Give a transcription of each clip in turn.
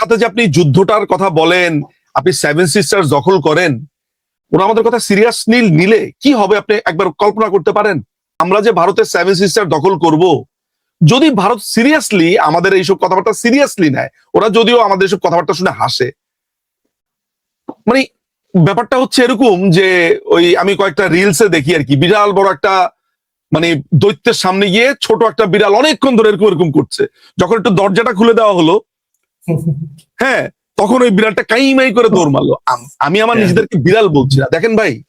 সাথে যে আপনি যুদ্ধটার কথা বলেন, আপনি সেভেন সিস্টার দখল করেন, ওরা আমাদের কথা সিরিয়াস নীল নিলে কি হবে আপনি একবার কল্পনা করতে পারেন? আমরা যে ভারতের সেভেন সিস্টার দখল করব, যদি ভারত সিরিয়াসলি আমাদের এইসব কথাবার্তা সিরিয়াসলি নেয়, ওরা যদিও আমাদের এইসব কথাবার্তা শুনে হাসে। মানে ব্যাপারটা হচ্ছে এরকম যে ওই আমি কয়েকটা রিলসে দেখি আর কি বিশাল বড় একটা মানে দৈত্যের সামনে গিয়ে ছোট একটা বিড়াল অনেকক্ষণ ধরে এরকম এরকম করছে। যখন একটু দরজাটা খুলে দেওয়া হলো হ্যাঁ তখন ওই বিড়ালটা কাইমাই করে দৌড় মারলো। আম- আমি আমার হ্যাঁ। নিজেদেরকে বিড়াল বলছি না। দেখেন ভাই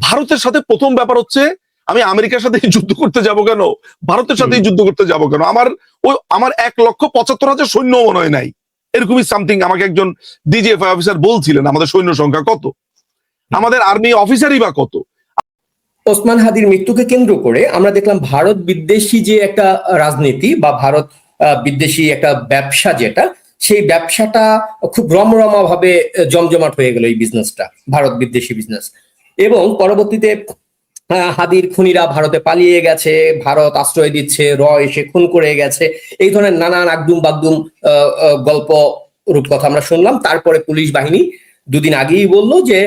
ভারতের সাথে প্রথম ব্যাপার হচ্ছে আমি আমেরিকার সাথে যুদ্ধ করতে যাব কেন? ভারতের সাথে যুদ্ধ করতে যাব কেন? আমার ওই আমার এক লক্ষ পঁচাত্তর হাজার সৈন্য মনে হয় নাই। এরকমই সামথিং আমাকে একজন ডিজিএফআই অফিসার বলছিলেন আমাদের সৈন্য সংখ্যা কত? আমাদের আর্মি অফিসারই বা কত? ওসমান হাদির মৃত্যুকে কেন্দ্র করে আমরা দেখলাম ভারত বিদ্বেষী যে একটা রাজনীতি বা ভারত বিদ্বেষী একটা ব্যবসা যেটা, সেই ব্যবসাটা খুব রমরমা ভাবে জমজমাট হয়ে গেল এই বিজনেসটা ভারত বিদ্বেষী বিজনেস এবং পরবর্তীতে হাদির খুনিরা ভারতে পালিয়ে গেছে, ভারত আশ্রয় দিচ্ছে, র এসে খুন করে গেছে, এই ধরনের নানান আগদুম বাগদুম গল্প, রূপকথা আমরা শুনলাম। তারপরে পুলিশ বাহিনী দুদিন আগেই বলল যে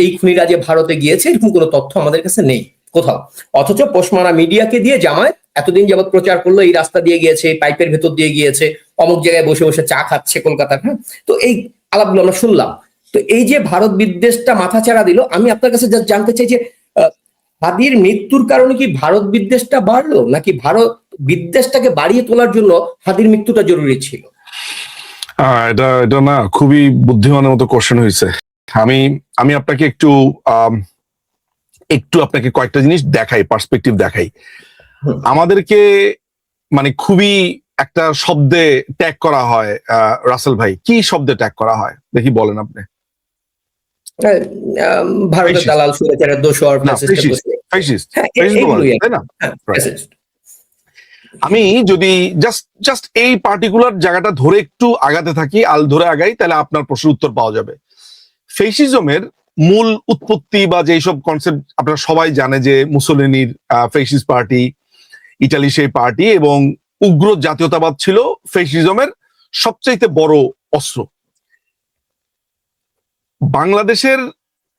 এই খুনিরা যে ভারতে গিয়েছে, এরকম কোনো তথ্য আমাদের কাছে নেই, কোথাও। অথচ পোষমারা মিডিয়াকে দিয়ে জামায়াত এতদিন যাবত প্রচার করল, এই রাস্তা দিয়ে গিয়েছে পাইপের ভেতর দিয়ে গিয়েছে, অমুক জায়গায় বসে বসে চা খাচ্ছে কলকাতার হ্যাঁ? তো এই আলাপগুলো আমরা শুনলাম। তো এই যে ভারত বিদ্বেষটা মাথাচাড়া দিল, আমি আপনার কাছে just জানতে চাই যে হাদির মৃত্যুর কারণে কি ভারত বিদ্বেষটা বাড়লো, নাকি ভারত বিদ্বেষটাকে বাড়িয়ে তোলার জন্য হাদির মৃত্যুটা জরুরি ছিল? এটা এটা না খুবই বুদ্ধিমানের মতো কোশ্চেন হয়েছে। আমি আমি আপনাকে একটু একটু আপনাকে কয়েকটা জিনিস দেখাই পার্সপেক্টিভ দেখাই। আমাদেরকে মানে খুবই একটা শব্দে ট্যাগ করা হয় রাসেল ভাই। কি শব্দে ট্যাগ করা হয়? দেখি বলেন আপনি। ভারতের দালাল সুরেচারের দোষর হ্যাঁ, হয়। আমি যদি জাস্ট জাস্ট এই পার্টিকুলার জায়গাটা ধরে একটু আগাতে থাকি আল ধরে আগাই তাহলে আপনার প্রশ্নের উত্তর পাওয়া যাবে। ফেসিজমের মূল উৎপত্তি বা যেই সব কনসেপ্ট আপনারা সবাই জানে যে মুসোলিনির ফেসিস পার্টি ইটালি সেই পার্টি এবং উগ্র জাতীয়তাবাদ ছিল ফেসিজমের সবচাইতে বড় অস্ত্র। বাংলাদেশের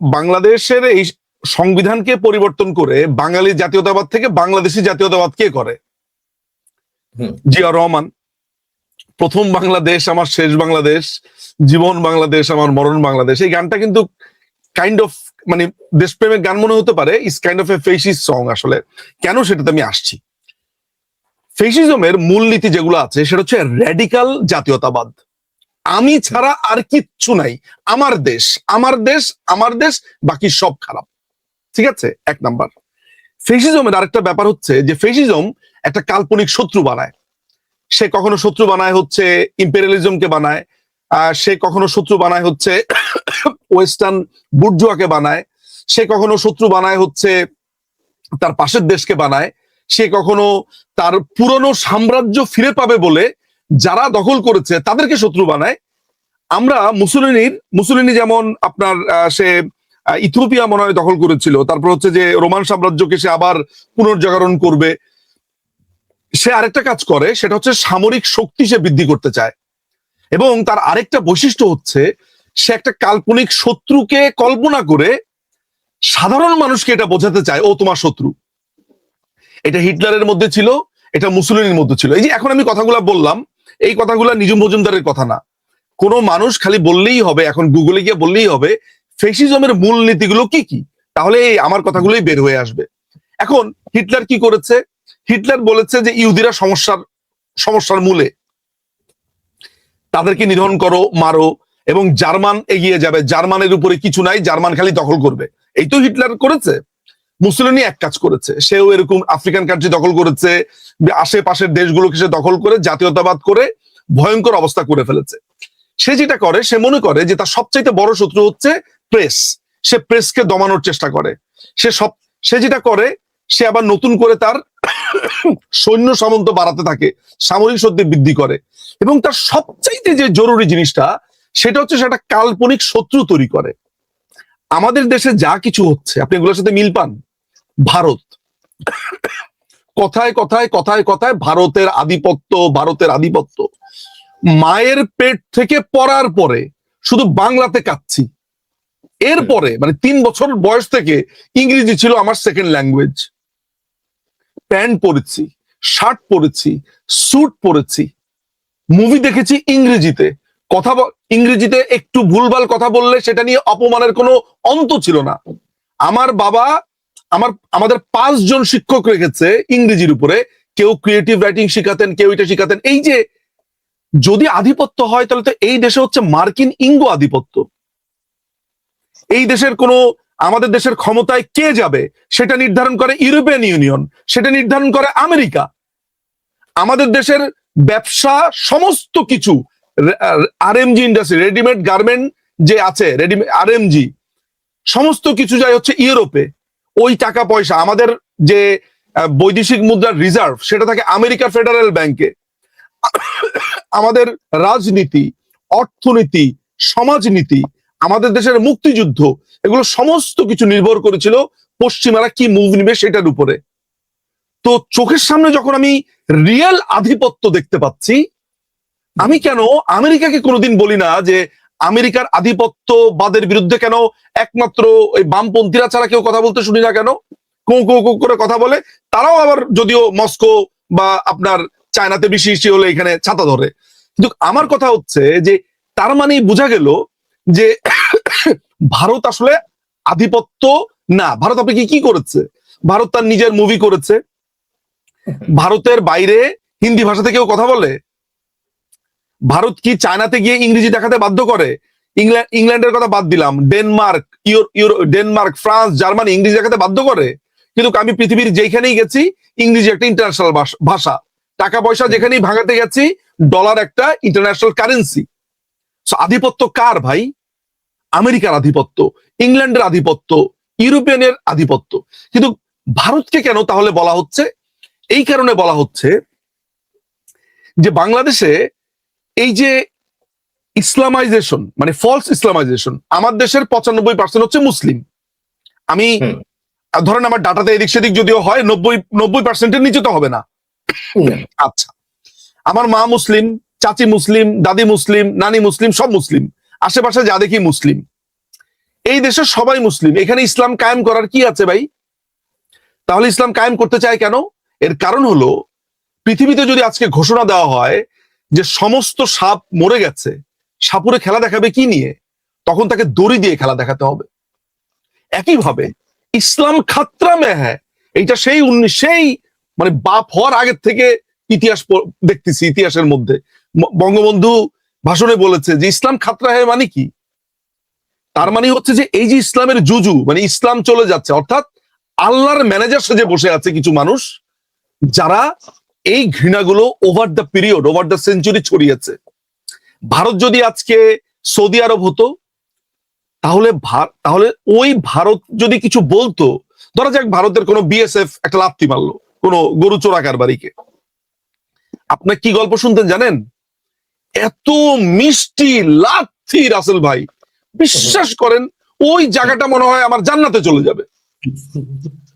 বাংলাদেশের এই সংবিধানকে পরিবর্তন করে বাঙালি জাতীয়তাবাদ থেকে বাংলাদেশি জাতীয়তাবাদ কে করে। জিয়া রহমান। প্রথম বাংলাদেশ আমার শেষ বাংলাদেশ জীবন বাংলাদেশ আমার মরণ বাংলাদেশ। এই গানটা কিন্তু কাইন্ড অফ মানে দেশপ্রেমের গান মনে হতে পারে। ইস কাইন্ড অফ এ ফেসিস সং আসলে। কেন সেটাতে আমি আসছি? ফেসিজমের মূলনীতি যেগুলো আছে, সেটা হচ্ছে র্যাডিকাল জাতীয়তাবাদ। আমি ছাড়া আর কিচ্ছু নাই। আমার দেশ আমার দেশ আমার দেশ, বাকি সব খারাপ। ঠিক আছে? এক নাম্বার। ফেসিজমের আরেকটা ব্যাপার হচ্ছে যে ফেসিজম একটা কাল্পনিক শত্রু বানায়। সে কখনো শত্রু বানায় হচ্ছে ইম্পেরিয়ালিজমকে বানায় সে কখনো শত্রু বানায় হচ্ছে ওয়েস্টার্ন বুর্জুয়াকে বানায়, সে কখনো শত্রু বানায় হচ্ছে তার পাশের দেশকে বানায়। সে কখনো তার পুরনো সাম্রাজ্য ফিরে পাবে বলে যারা দখল করেছে তাদেরকে শত্রু বানায়। আমরা মুসুলিনির, মুসুলিনি যেমন আপনার সে ইথিওপিয়া মনে হয় দখল করেছিল, তারপর হচ্ছে যে রোমান সাম্রাজ্যকে সে আবার পুনর্জাগরণ করবে। সে আরেকটা কাজ করে, সেটা হচ্ছে সামরিক শক্তি সে বৃদ্ধি করতে চায়। এবং তার আরেকটা বৈশিষ্ট্য হচ্ছে, সে একটা কাল্পনিক শত্রুকে কল্পনা করে সাধারণ মানুষকে এটা বোঝাতে চায়, ও তোমার শত্রু। এটা হিটলারের মধ্যে ছিল, এটা মুসলিনের মধ্যে ছিল। এই যে এখন আমি কথাগুলো বললাম, এই কথাগুলো নিজুম মজুমদারের কথা না। কোনো মানুষ খালি বললেই হবে, এখন গুগলে গিয়ে বললেই হবে ফেসিজমের মূল নীতিগুলো কি কি? তাহলে এই আমার কথাগুলোই বের হয়ে আসবে। এখন হিটলার কি করেছে? হিটলার বলেছে যে ইহুদিরা সমস্যার সমস্যার মূলে। তাদেরকে নিধন করো, মারো, এবং জার্মান এগিয়ে যাবে। জার্মানের উপরে কিছু নাই, জার্মান খালি দখল করবে। এই তো হিটলার করেছে। মুসলিনি এক কাজ করেছে। সেও এরকম আফ্রিকান কান্ট্রি দখল করেছে আশেপাশের দেশগুলোকে সে দখল করে, জাতীয়তাবাদ করে ভয়ঙ্কর অবস্থা করে ফেলেছে। সে যেটা করে, সে মনে করে যে তার সবচাইতে বড় শত্রু হচ্ছে প্রেস সে প্রেসকে দমানোর চেষ্টা করে। সে সব, সে যেটা করে, সে আবার নতুন করে তার সৈন্য সামন্ত বাড়াতে থাকে, সামরিক শক্তি বৃদ্ধি করে। এবং তার সবচাইতে যে জরুরি জিনিসটা, সেটা হচ্ছে সেটা কাল্পনিক শত্রু তৈরি করে। আমাদের দেশে যা কিছু হচ্ছে, আপনি এগুলোর সাথে মিল পান? ভারত। কথায় কথায় কথায় কথায় ভারতের আধিপত্য ভারতের আধিপত্য। মায়ের পেট থেকে পড়ার পরে শুধু বাংলাতে কাচ্ছি এরপরে মানে তিন বছর বয়স থেকে ইংরেজি ছিল আমার সেকেন্ড ল্যাঙ্গুয়েজ প্যান্ট পরেছি, শার্ট পরেছি, স্যুট পরেছি। মুভি দেখেছি ইংরেজিতে। কথা ইংরেজিতে একটু ভুলভাল কথা বললে সেটা নিয়ে অপমানের কোনো অন্ত ছিল না। আমার বাবা আমার, আমাদের পাঁচজন শিক্ষক রেখেছে ইংরেজির উপরে। কেউ ক্রিয়েটিভ রাইটিং শিখাতেন, কেউ এটা শিখাতেন। এই যে যদি আধিপত্য হয়, তাহলে তো এই দেশে হচ্ছে মার্কিন ইঙ্গো আধিপত্য। এই দেশের কোনো, আমাদের দেশের ক্ষমতায় কে যাবে? সেটা নির্ধারণ করে ইউরোপিয়ান ইউনিয়ন, সেটা নির্ধারণ করে আমেরিকা। আমাদের দেশের ব্যবসা সমস্ত কিছু আর আরএমজি ইন্ডাস্ট্রি রেডিমেড গার্মেন্ট যে আছে রেডিমেড আর আরএমজি, সমস্ত কিছু যায় হচ্ছে ইউরোপে। ওই টাকা পয়সা, আমাদের যে বৈদেশিক মুদ্রার রিজার্ভ সেটা থাকে আমেরিকার ফেডারেল ব্যাংকে আমাদের রাজনীতি, অর্থনীতি, সমাজনীতি, আমাদের দেশের মুক্তিযুদ্ধ, এগুলো সমস্ত কিছু নির্ভর করেছিল পশ্চিমারা কি মুভ নিবে সেটার উপরে। তো চোখের সামনে যখন আমি রিয়েল আধিপত্য দেখতে পাচ্ছি, আমি কেন আমেরিকাকে কোনোদিন বলি না যে আমেরিকার আধিপত্যবাদের বিরুদ্ধে কেন একমাত্র ওই বামপন্থীরা ছাড়া কেউ কথা বলতে শুনি না কেন? কৌ কৌ কৌ করে কথা বলে, তারাও আবার যদিও মস্কো বা আপনার চায়নাতে বেশি বেশি হলে এখানে ছাতা ধরে। কিন্তু আমার কথা হচ্ছে যে, তার মানেই বোঝা গেল যে, ভারত আসলে আধিপত্য না। ভারত আপনি কি কি করেছে? ভারত তার নিজের মুভি করেছে। ভারতের বাইরে হিন্দি ভাষাতে কেউ কথা বলে? ভারত কি চায়নাতে গিয়ে ইংরেজি দেখাতে বাধ্য করে? ইংল্যান্ড, ইংল্যান্ডের কথা বাদ দিলাম। Denmark Euro, Denmark, France, Germany ইংরেজি দেখাতে বাধ্য করে? কিন্তু আমি পৃথিবীর যেখানেই গেছি, ইংরেজি একটা ইন্টারন্যাশনাল ভাষা টাকা পয়সা যেখানেই ভাঙাতে গেছি ডলার একটা ইন্টারন্যাশনাল কারেন্সি আধিপত্য কার ভাই? আমেরিকার আধিপত্য, ইংল্যান্ডের আধিপত্য, ইউরোপিয়ানের আধিপত্য। কিন্তু ভারতকে কেন তাহলে বলা হচ্ছে? এই কারণে বলা হচ্ছে যে বাংলাদেশে এই যে ইসলামাইজেশন মানে ফলস ইসলামাইজেশন আমার দেশের পঁচানব্বই পার্সেন্ট হচ্ছে মুসলিম। আমি ধরেন আমার ডাটাতে এদিক সেদিক যদিও হয় নব্বই নব্বই পার্সেন্টের নিচে তো হবে না। আচ্ছা আমার মা মুসলিম চাচি মুসলিম দাদি মুসলিম নানি মুসলিম সব মুসলিম। আশেপাশে যা দেখি মুসলিম। এই দেশের সবাই মুসলিম। এখানে ইসলাম কায়েম করার কি আছে ভাই? তাহলে ইসলাম কায়েম করতে চায় কেন? এর কারণ হলো পৃথিবীতে যদি আজকে ঘোষণা দেওয়া হয় যে সমস্ত সাপ মরে গেছে, সাপুরে খেলা দেখাবে কি নিয়ে? তখন তাকে দড়ি দিয়ে খেলা দেখাতে হবে। একইভাবে ইসলাম খাত্রা মে হ্যাঁ এইটা সেই সেই মানে বাপ হওয়ার আগের থেকে ইতিহাস দেখতেছি ইতিহাসের মধ্যে। বঙ্গবন্ধু ভাষণে বলেছে যে ইসলাম খাতরা হ্যাঁ মানে কি? তার মানে হচ্ছে যে এই যে ইসলামের জুজু মানে ইসলাম চলে যাচ্ছে, অর্থাৎ আল্লাহর ম্যানেজার সেজে বসে আছে কিছু মানুষ, যারা এই ঘৃণাগুলো over the period over the century ছড়িয়েছে। ভারত যদি আজকে সৌদি আরব হতো, তাহলে তাহলে ওই ভারত যদি কিছু বলতো, ধরা যাক ভারতের কোনো বিএসএফ একটা লাপ্তি মারলো, কোনো গরু চোরাকার বাড়িকে আপনার কি গল্প শুনতেন জানেন? এত মিষ্টি লাথি রাসেল ভাই। বিশ্বাস করেন, ওই জায়গাটা মনে হয় আমার জান্নাতে চলে যাবে।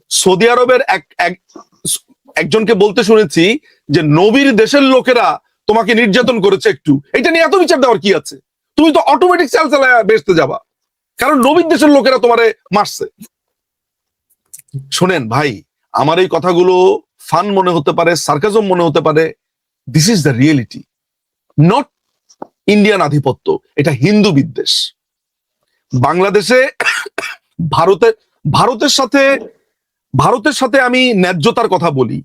সৌদি আরবের এক, এক- একজনকে বলতে শুনেছি যে নবীর দেশের লোকেরা তোমাকে নির্যাতন করেছে একটু। এটা নিয়ে এত বিচার দেওয়ার কি আছে? তুমি তো অটোমেটিক চাল চালায় বেসতে যাবা। কারণ নবীর দেশের লোকেরা তোমারে মারছে। শোনেন ভাই, আমার এই কথাগুলো ফান মনে হতে পারে, সার্কাজম মনে হতে পারে। This is the reality not Indian আধিপত্য, এটা হিন্দু বিদ্বেষ। বাংলাদেশে ভারতের ভারতের সাথে ভারতের সাথে আমি ন্যায্যতার কথা বলি।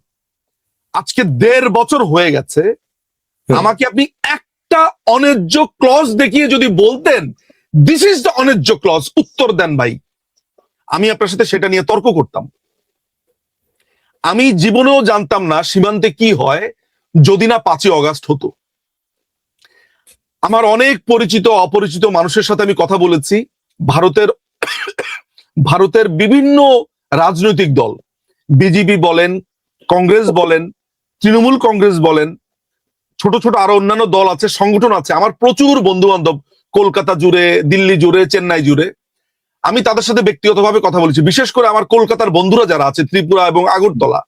আজকে দেড় বছর হয়ে গেছে। আমাকে আপনি একটা অন্যায্য ক্লজ দেখিয়ে যদি বলতেন দিস ইজ দ্য অন্যায্য ক্লজ উত্তর দেন ভাই। আমি আপনার সাথে সেটা নিয়ে তর্ক করতাম। আমি জীবনেও জানতাম না সীমান্তে কি হয় যদি না পাঁচই অগাস্ট হতো। আমার অনেক পরিচিত অপরিচিত মানুষের সাথে আমি কথা বলেছি। ভারতের ভারতের বিভিন্ন রাজনৈতিক দল। বিজেপি বলেন কংগ্রেস বলেন তৃণমূল কংগ্রেস বলেন ছোট ছোট আরও অন্যান্য দল আছে সংগঠন আছে আমার প্রচুর বন্ধু বান্ধব কলকাতা জুড়ে দিল্লি জুড়ে চেন্নাই জুড়ে। আমি তাদের সাথে ব্যক্তিগতভাবে কথা বলেছি বিশেষ করে আমার কলকাতার বন্ধুরা যারা আছে ত্রিপুরা এবং আগরতলা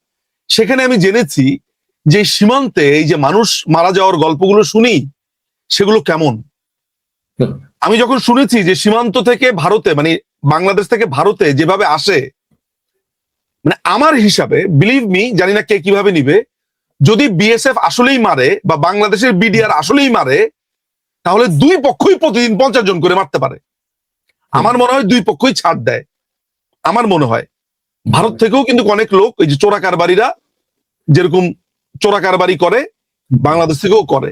সেখানে আমি জেনেছি যে সীমান্তে এই যে মানুষ মারা যাওয়ার গল্পগুলো শুনি সেগুলো কেমন? আমি যখন শুনেছি যে সীমান্ত থেকে ভারতে মানে বাংলাদেশ থেকে ভারতে যেভাবে আসে মানে আমার হিসাবে বিলিভ মি জানি না কে কীভাবে নিবে যদি বিএসএফ আসলেই মারে বা বাংলাদেশের বিডিআর আসলেই মারে তাহলে দুই পক্ষই প্রতিদিন পঞ্চাশ জন করে মারতে পারে। আমার মনে হয় দুই পক্ষই ছাড় দেয়। আমার মনে হয়। ভারত থেকেও কিন্তু অনেক লোক ওই যে চোরা কারবারিরা যেরকম চোরা কারবারি করে বাংলাদেশ থেকেও করে।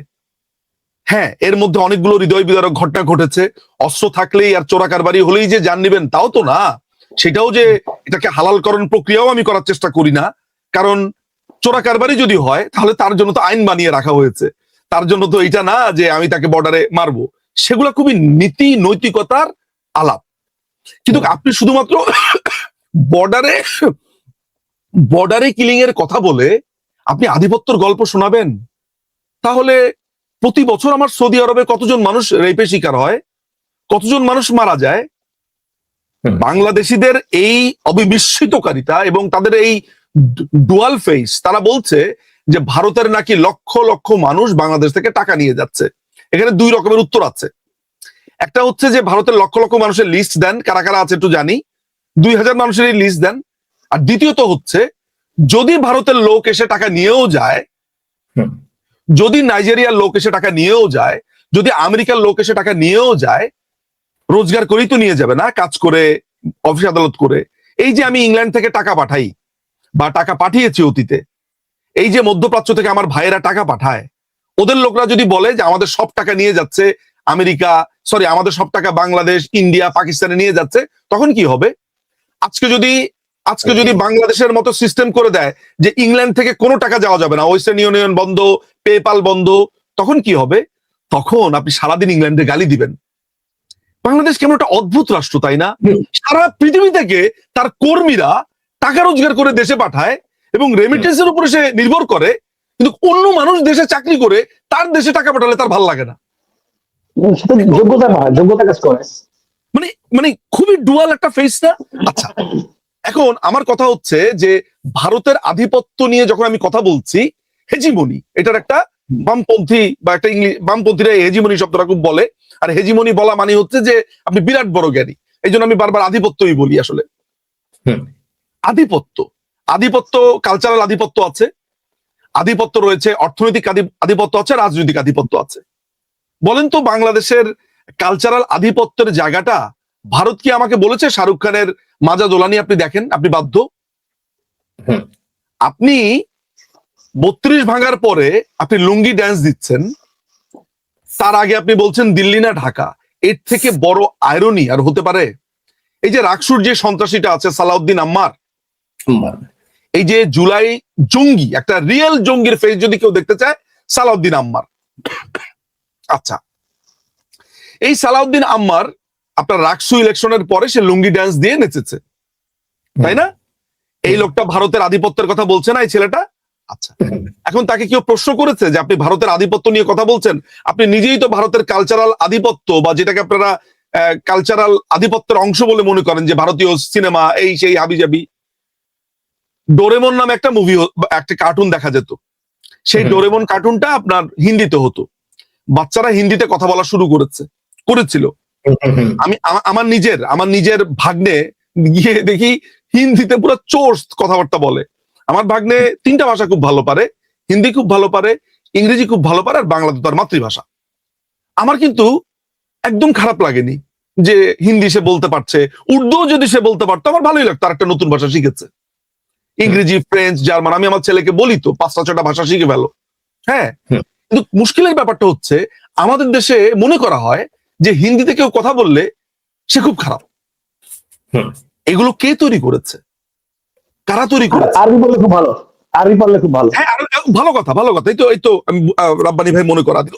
হ্যাঁ এর মধ্যে অনেকগুলো হৃদয় বিদারক ঘটনা ঘটেছে। অস্ত্র থাকলেই আর চোরা কারবারি হলেই যে জান নিবেন তাও তো না। সেটাও যে এটাকে হালালকরণ প্রক্রিয়াও আমি করার চেষ্টা করি না। কারণ চোরা কারবারি যদি হয় তাহলে তার জন্য তো আইন বানিয়ে রাখা হয়েছে। তার জন্য তো এটা না যে আমি তাকে বর্ডারে মারবো। সেগুলো খুবই নীতি নৈতিকতার আলাপ। কিন্তু আপনি শুধুমাত্র বর্ডারে বর্ডারে কিলিং এর কথা বলে আপনি আধিপত্যর গল্প শোনাবেন। তাহলে প্রতি বছর আমার সৌদি আরবে কতজন মানুষ রেপে শিকার হয়? কতজন মানুষ মারা যায়। বাংলাদেশিদের এই অবিমিশ্রিতকারিতা এবং তাদের এই ডুয়াল ফেস তারা বলছে যে ভারতের নাকি লক্ষ লক্ষ মানুষ বাংলাদেশ থেকে টাকা নিয়ে যাচ্ছে। এখানে দুই রকমের উত্তর আছে। একটা হচ্ছে যে ভারতের লক্ষ লক্ষ মানুষের লিস্ট দেন কারা কারা আছে একটু জানি। দুই হাজার মানুষের এই লিস্ট দেন। আর দ্বিতীয়ত হচ্ছে যদি ভারতের লোক এসে টাকা নিয়েও যায়। যদি নাইজেরিয়ার লোক এসে টাকা নিয়েও যায় যদি আমেরিকার লোক এসে টাকা নিয়েও যায় রোজগার করেই তো নিয়ে যাবে না কাজ করে, অফিস আদালত করে। এই যে আমি ইংল্যান্ড থেকে টাকা পাঠাই, বা টাকা পাঠিয়েছি অতীতে, এই যে মধ্যপ্রাচ্য থেকে আমার ভাইয়েরা টাকা পাঠায়, ওদের লোকরা যদি বলে যে আমাদের সব টাকা নিয়ে যাচ্ছে আমেরিকা সরি আমাদের সব টাকা বাংলাদেশ, ইন্ডিয়া, পাকিস্তানে নিয়ে যাচ্ছে, তখন কি হবে? আজকে যদি আজকে যদি বাংলাদেশের মতো সিস্টেম করে দেয় যে ইংল্যান্ড থেকে কোনো টাকা যাওয়া যাবে না, ওয়েস্টার্ন ইউনিয়ন বন্ধ, পেপাল বন্ধ, তখন কি হবে? তখন আপনি সারাদিন ইংল্যান্ডে গালি দিবেন। বাংলাদেশ কেমন একটা অদ্ভুত রাষ্ট্র তাই না? সারা পৃথিবী থেকে তার কর্মীরা টাকা রোজগার করে দেশে পাঠায় এবং রেমিটেন্সের উপরে সে নির্ভর করে কিন্তু অন্য মানুষ দেশে চাকরি করে তার দেশে টাকা পাঠালে তার ভালো লাগে না। যোগ্যতা যোগ্যতা কাজ করে। মানে মানে খুবই ডুয়াল একটা ফেস না? আচ্ছা এখন আমার কথা হচ্ছে যে ভারতের আধিপত্য নিয়ে যখন আমি কথা বলছি হেজিমনি এটার একটা বামপন্থী বা একটা ইংলিশ বামপন্থীরা হেজিমনি শব্দটা খুব বলে আর হেজিমনি বলা মানে হচ্ছে যে আপনি বিরাট বড় জ্ঞানী। এই জন্য আমি বারবার আধিপত্যই বলি আসলে। আধিপত্য। আধিপত্য কালচারাল আধিপত্য আছে। আধিপত্য রয়েছে অর্থনৈতিক আধিপত্য আছে রাজনৈতিক আধিপত্য আছে। বলেন তো বাংলাদেশের কালচারাল আধিপত্যের জায়গাটা ভারত কি আমাকে বলেছে? শাহরুখ খানের মাজা দোলানি আপনি দেখেন আপনি বাধ্য। আপনি বত্রিশ ভাঙার পরে আপনি লুঙ্গি ড্যান্স দিচ্ছেন তার আগে আপনি বলছেন দিল্লি না ঢাকা। এর থেকে বড় আয়রনি আর হতে পারে? এই যে রাকসুর যে সন্ত্রাসীটা আছে সালাউদ্দিন আম্মার এই যে জুলাই জঙ্গি একটা রিয়েল জঙ্গির ফেস যদি কেউ দেখতে চায় সালাউদ্দিন আম্মার। আচ্ছা এই সালাউদ্দিন আম্মার আপনার রাকসু ইলেকশনের পরে সে লুঙ্গি ড্যান্স দিয়ে নেচেছে। তাই না? এই লোকটা ভারতের আধিপত্যের কথা বলছে না এই ছেলেটা? আচ্ছা। এখন তাকে কেউ প্রশ্ন করেছে যে আপনি ভারতের আধিপত্য নিয়ে কথা বলছেন? আপনি নিজেই তো ভারতের কালচারাল আধিপত্য বা যেটাকে আপনারা কালচারাল আধিপত্যের অংশ বলে মনে করেন যে ভারতীয় সিনেমা এই সেই হাবিজাবি। ডোরেমন নামে একটা মুভি একটা কার্টুন দেখা যেত। সেই ডোরেমন কার্টুনটা আপনার হিন্দিতে হতো। বাচ্চারা হিন্দিতে কথা বলা শুরু করেছে করেছিল। আমি আমার নিজের আমার নিজের ভাগ্নে গিয়ে দেখি হিন্দিতে পুরো চোর কথাবার্তা বলে। আমার ভাগ্নে তিনটা ভাষা খুব ভালো পারে হিন্দি খুব ভালো পারে ইংরেজি খুব ভালো পারে আর বাংলা তো তার মাতৃভাষা। আমার কিন্তু একদম খারাপ লাগেনি যে হিন্দি সে বলতে পারছে উর্দু যদি সে বলতে পারতো আমার ভালোই লাগতো আর একটা নতুন ভাষা শিখেছে। ইংরেজি ফ্রেঞ্চ জার্মান আমি আমার ছেলেকে বলি তো পাঁচটা ছটা ভাষা শিখে ফেলো। হ্যাঁ কিন্তু মুশকিলের ব্যাপারটা হচ্ছে আমাদের দেশে মনে করা হয় যে হিন্দিতে কেউ কথা বললে সে খুব খারাপ। এগুলো কে তৈরি করেছে? কারা তৈরি করেছে? আরবি বললে খুব ভালো। আরবি পারলে খুব ভালো। হ্যাঁ ভালো কথা ভালো কথা। এই তো এই তো রাব্বানি ভাই মনে করা দিল।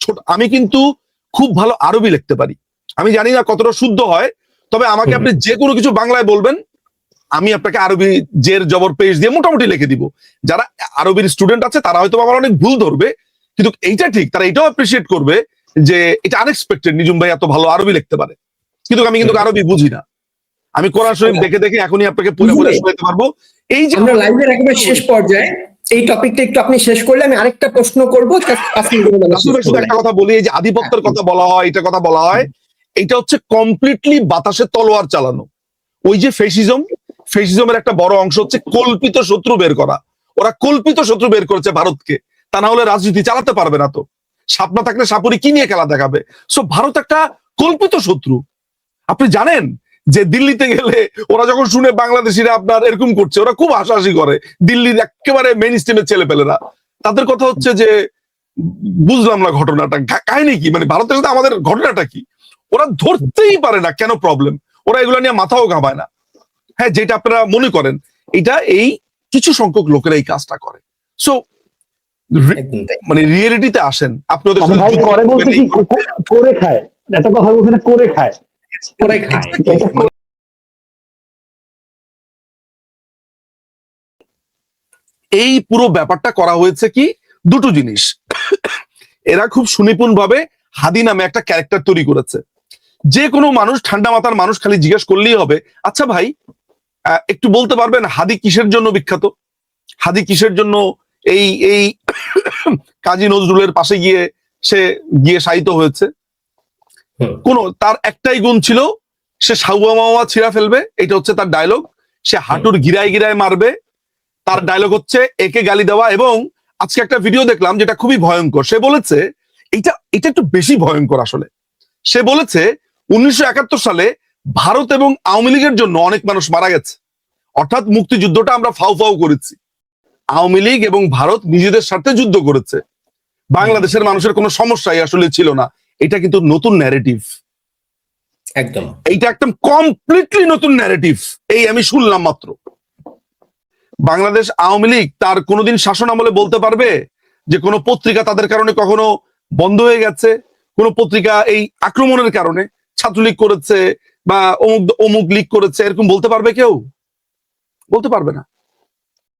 ছোট আমি কিন্তু খুব ভালো আরবি লিখতে পারি। আমি জানি না কতটা শুদ্ধ হয় তবে আমাকে আপনি যে কোনো কিছু বাংলায় বলবেন আমি আপনাকে আরবি জের জবর পেজ দিয়ে মোটামুটি লিখে দিব। যারা আরবির স্টুডেন্ট আছে তারা হয়তো আমার অনেক ভুল ধরবে কিন্তু এইটা ঠিক তারা এটাও অ্যাপ্রিসিয়েট করবে যে এটা আনএক্সপেক্টেড নিজুম ভাই এত ভালো আরবি লিখতে পারে। কিন্তু আমি কিন্তু আরবি বুঝি না। আমি কোরআন শরীফ দেখে দেখে এখনই আপনাকে পড়ে বুঝলে? শোনাতে পারব। এই যে আমরা লাইভের একেবারে শেষ পর্যায়ে এই টপিকটা একটু আপনি শেষ করলে আমি আরেকটা প্রশ্ন করব শুধু একটা কথা বলি এই যে আধিপত্যের কথা বলা হয় এটা কথা বলা হয় এটা হচ্ছে কমপ্লিটলি বাতাসে তলোয়ার চালানো। ওই যে ফেসিজম ফেসিজমের একটা বড় অংশ হচ্ছে কল্পিত শত্রু বের করা। ওরা কল্পিত শত্রু বের করেছে ভারতকে। তা না হলে রাজনীতি চালাতে পারবে না তো। সাপ না থাকলে সাপুরি কি নিয়ে খেলা দেখাবে? সো ভারত একটা কল্পিত শত্রু। আপনি জানেন যে দিল্লিতে গেলে ওরা যখন শুনে বাংলাদেশিরা আপনার এরকম করছে ওরা খুব হাসাহাসি করে। দিল্লির একেবারে মেন স্ট্রিমের ছেলে পেলেরা তাদের কথা হচ্ছে যে বুঝলাম না ঘটনাটা। কাহিনী কি? মানে ভারতের সাথে আমাদের ঘটনাটা কি? ওরা ধরতেই পারে না কেন প্রবলেম ওরা এগুলো নিয়ে মাথাও ঘামায় না। হ্যাঁ যেটা আপনারা মনে করেন এটা এই কিছু সংখ্যক লোকেরা এই কাজটা করে। সো মানে রিয়েলিটিতে আসেন। আপনি ওদের করে খায়। একটা কথা বলছে না, করে খায়। করে খায় এই পুরো ব্যাপারটা করা হয়েছে কি? দুটো জিনিস। এরা খুব সুনিপুণ ভাবে হাদি নামে একটা ক্যারেক্টার তৈরি করেছে। যে কোনো মানুষ ঠান্ডা মাথার মানুষ খালি জিজ্ঞেস করলেই হবে আচ্ছা ভাই আহ, একটু বলতে পারবেন হাদি কিসের জন্য বিখ্যাত? হাদি কিসের জন্য এই এই কাজী নজরুলের পাশে গিয়ে সে গিয়ে শায়িত হয়েছে। কোন তার একটাই গুণ ছিল সে সাউয়া মাওয়া ছিঁড়া ফেলবে এটা হচ্ছে তার ডায়লগ সে হাঁটুর গিরায় গিরায় মারবে তার ডায়লগ হচ্ছে একে গালি দেওয়া এবং আজকে একটা ভিডিও দেখলাম যেটা খুবই ভয়ঙ্কর। সে বলেছে এটা এটা একটু বেশি ভয়ঙ্কর আসলে। সে বলেছে উনিশশো একাত্তর সালে ভারত এবং আওয়ামী লীগের জন্য অনেক মানুষ মারা গেছে। অর্থাৎ মুক্তিযুদ্ধটা আমরা ফাউ ফাউ করেছি। আওয়ামী লীগ এবং ভারত নিজেদের সাথে যুদ্ধ করেছে। বাংলাদেশের মানুষের কোনো সমস্যাই আসলে ছিল না। এটা কিন্তু নতুন ন্যারেটিভ একদম। এইটা একদম কমপ্লিটলি নতুন ন্যারেটিভ এই আমি শুনলাম মাত্র। বাংলাদেশ আওয়ামী লীগ তার কোনোদিন শাসন আমলে বলতে পারবে যে কোনো পত্রিকা তাদের কারণে কখনো বন্ধ হয়ে গেছে কোন পত্রিকা এই আক্রমণের কারণে ছাত্রলীগ করেছে বা অমুক অমুক লীগ করেছে এরকম বলতে পারবে কেউ? বলতে পারবে না।